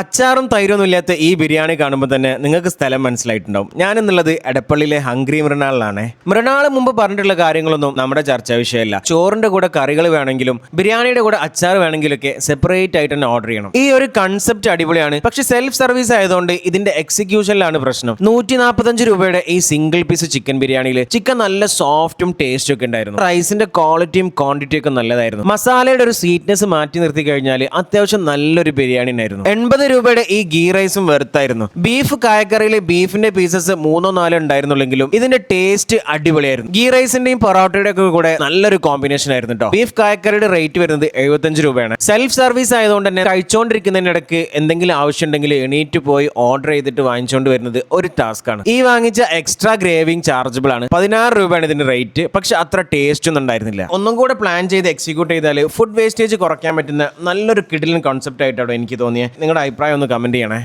അച്ചാറും തൈരൊന്നും ഇല്ലാത്ത ഈ ബിരിയാണി കാണുമ്പോൾ തന്നെ നിങ്ങൾക്ക് സ്ഥലം മനസ്സിലായിട്ടുണ്ടാവും. ഞാൻ എന്നുള്ളത് എടപ്പള്ളിയിലെ ഹംഗ്രി മൃണാളിലാണ്. മൃണാൾ മുമ്പ് പറഞ്ഞിട്ടുള്ള കാര്യങ്ങളൊന്നും നമ്മുടെ ചർച്ചാ വിഷയമല്ല. ചോറിന്റെ കൂടെ കറികൾ വേണമെങ്കിലും ബിരിയാണിയുടെ കൂടെ അച്ചാർ വേണമെങ്കിലൊക്കെ സെപ്പറേറ്റ് ആയിട്ട് തന്നെ ഓർഡർ ചെയ്യണം. ഈ ഒരു കൺസെപ്റ്റ് അടിപൊളിയാണ്. പക്ഷെ സെൽഫ് സർവീസ് ആയതുകൊണ്ട് ഇതിന്റെ എക്സിക്യൂഷനിലാണ് പ്രശ്നം. നൂറ്റി നാൽപ്പത്തഞ്ച് രൂപയുടെ ഈ സിംഗിൾ പീസ് ചിക്കൻ ബിരിയാണിയിൽ ചിക്കൻ നല്ല സോഫ്റ്റും ടേസ്റ്റും ഒക്കെ ഉണ്ടായിരുന്നു. റൈസിന്റെ ക്വാളിറ്റിയും ക്വാണ്ടിറ്റിയും ഒക്കെ നല്ലതായിരുന്നു. മസാലയുടെ ഒരു സ്വീറ്റ്നെസ് മാറ്റി നിർത്തി കഴിഞ്ഞാൽ അത്യാവശ്യം നല്ലൊരു ബിരിയാണി ഉണ്ടായിരുന്നു എൺപത് രൂപയുടെ ഈ ഗീ റൈസും വെറുത്തായിരുന്നു. ബീഫ് കായക്കറിയിൽ ബീഫിന്റെ പീസസ് മൂന്നോ നാലോ ഉണ്ടായിരുന്നുള്ളെങ്കിലും ഇതിന്റെ ടേസ്റ്റ് അടിപൊളിയായിരുന്നു. ഗീ റൈസിന്റെയും പൊറോട്ടയുടെ ഒക്കെ കൂടെ നല്ലൊരു കോമ്പിനേഷൻ ആയിരുന്നു കേട്ടോ ബീഫ് കായക്കറിയുടെ റേറ്റ് വരുന്നത് എഴുപത്തഞ്ച് രൂപയാണ്. സെൽഫ് സർവീസ് ആയതുകൊണ്ട് തന്നെ കഴിച്ചുകൊണ്ടിരിക്കുന്നതിനിടയ്ക്ക് എന്തെങ്കിലും ആവശ്യം ഉണ്ടെങ്കിൽ എണീറ്റ് പോയി ഓർഡർ ചെയ്തിട്ട് വാങ്ങിച്ചുകൊണ്ട് വരുന്നത് ഒരു ടാസ്ക് ആണ്. ഈ വാങ്ങിച്ച എക്സ്ട്രാ ഗ്രേവിംഗ് ചാർജബിൾ ആണ്. പതിനാറ് രൂപയാണ് ഇതിന്റെ റേറ്റ് പക്ഷെ അത്ര ടേസ്റ്റ് ഒന്നും ഉണ്ടായിരുന്നില്ല. ഒന്നും കൂടെ പ്ലാൻ ചെയ്ത് എക്സിക്യൂട്ട് ചെയ്താൽ ഫുഡ് വേസ്റ്റേജ് കുറയ്ക്കാൻ പറ്റുന്ന നല്ലൊരു കിടിലൻ കോൺസെപ്റ്റ് ആയിട്ടാണ് എനിക്ക് തോന്നിയത് നിങ്ങളുടെ അഭിപ്രായം ഒന്ന് കമന്റ് ചെയ്യണേ.